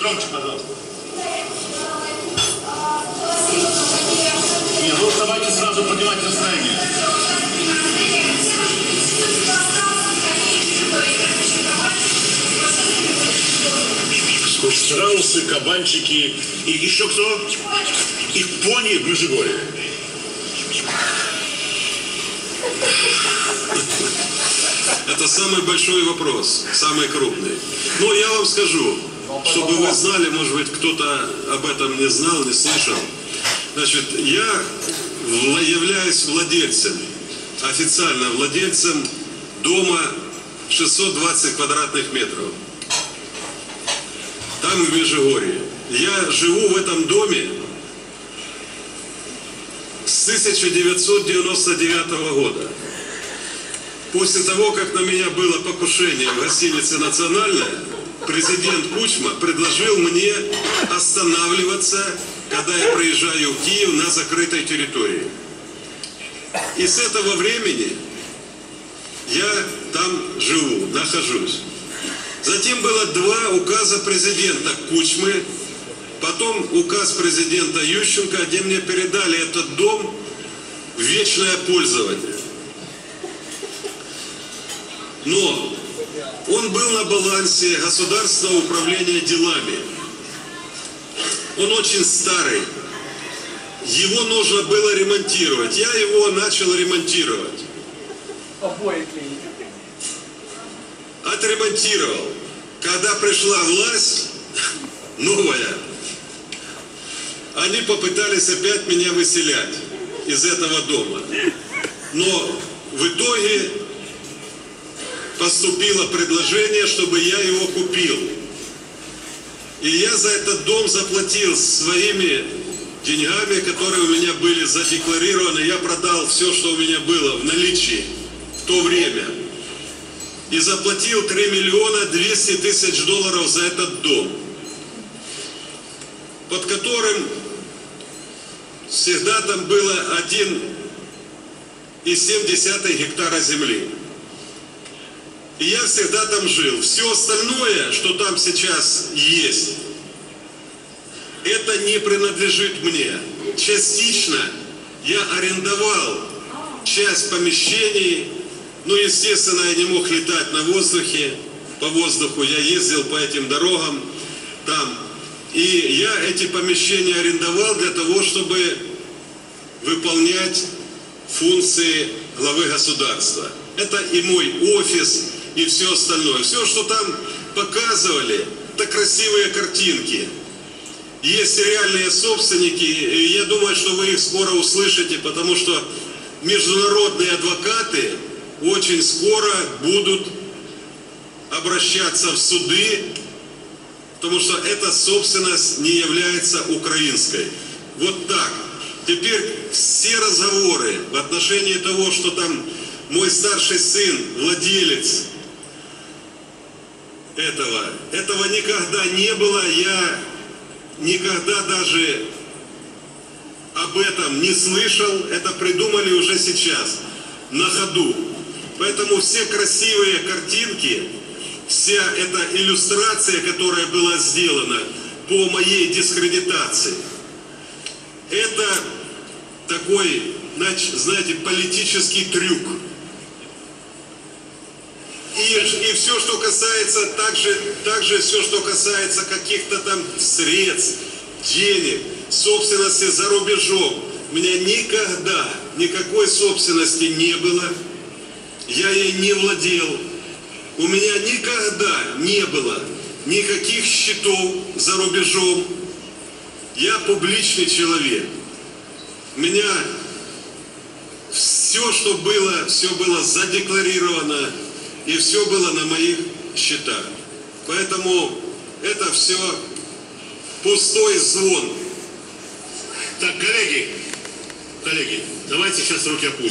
Громче, пожалуйста. Нет, ну давайте сразу поднимать настроение. Страусы, кабанчики и еще кто? И пони в Межигорье. Это самый большой вопрос, самый крупный. Но я вам скажу, чтобы вы знали, может быть, кто-то об этом не знал, не слышал. Значит, я являюсь владельцем, официально владельцем дома 620 квадратных метров. Там в Межигорье. Я живу в этом доме с 1999 года. После того, как на меня было покушение в гостинице «Национальная», президент Кучма предложил мне останавливаться, когда я приезжаю в Киев на закрытой территории. И с этого времени я там живу, нахожусь. Затем было два указа президента Кучмы, потом указ президента Ющенко, где мне передали этот дом в вечное пользование. Но он был на балансе государственного управления делами. Он очень старый. Его нужно было ремонтировать. Я его начал ремонтировать. Отремонтировал. Когда пришла власть новая, они попытались опять меня выселять из этого дома. Но в итоге поступило предложение, чтобы я его купил. И я за этот дом заплатил своими деньгами, которые у меня были задекларированы. Я продал все, что у меня было в наличии в то время. И заплатил 3 миллиона 200 тысяч долларов за этот дом, под которым всегда там было 1,7 гектара земли. И я всегда там жил. Все остальное, что там сейчас есть, это не принадлежит мне. Частично я арендовал часть помещений, ну, естественно, я не мог летать на воздухе, по воздуху, я ездил по этим дорогам там. И я эти помещения арендовал для того, чтобы выполнять функции главы государства. Это и мой офис, и все остальное. Все, что там показывали, это красивые картинки. Есть реальные собственники, и я думаю, что вы их скоро услышите, потому что международные адвокаты очень скоро будут обращаться в суды, потому что эта собственность не является украинской. Вот так. Теперь все разговоры в отношении того, что там мой старший сын, владелец этого, этого никогда не было, я никогда даже об этом не слышал, это придумали уже сейчас, на ходу. Поэтому все красивые картинки, вся эта иллюстрация, которая была сделана по моей дискредитации, это такой, знаете, политический трюк. И, и все, что касается, также, также все, что касается каких-то там средств, денег, собственности за рубежом. У меня никогда никакой собственности не было. Я ей не владел. У меня никогда не было никаких счетов за рубежом. Я публичный человек. У меня все, что было, все было задекларировано, и все было на моих счетах. Поэтому это все пустой звон. Так, коллеги, коллеги, давайте сейчас руки опустим.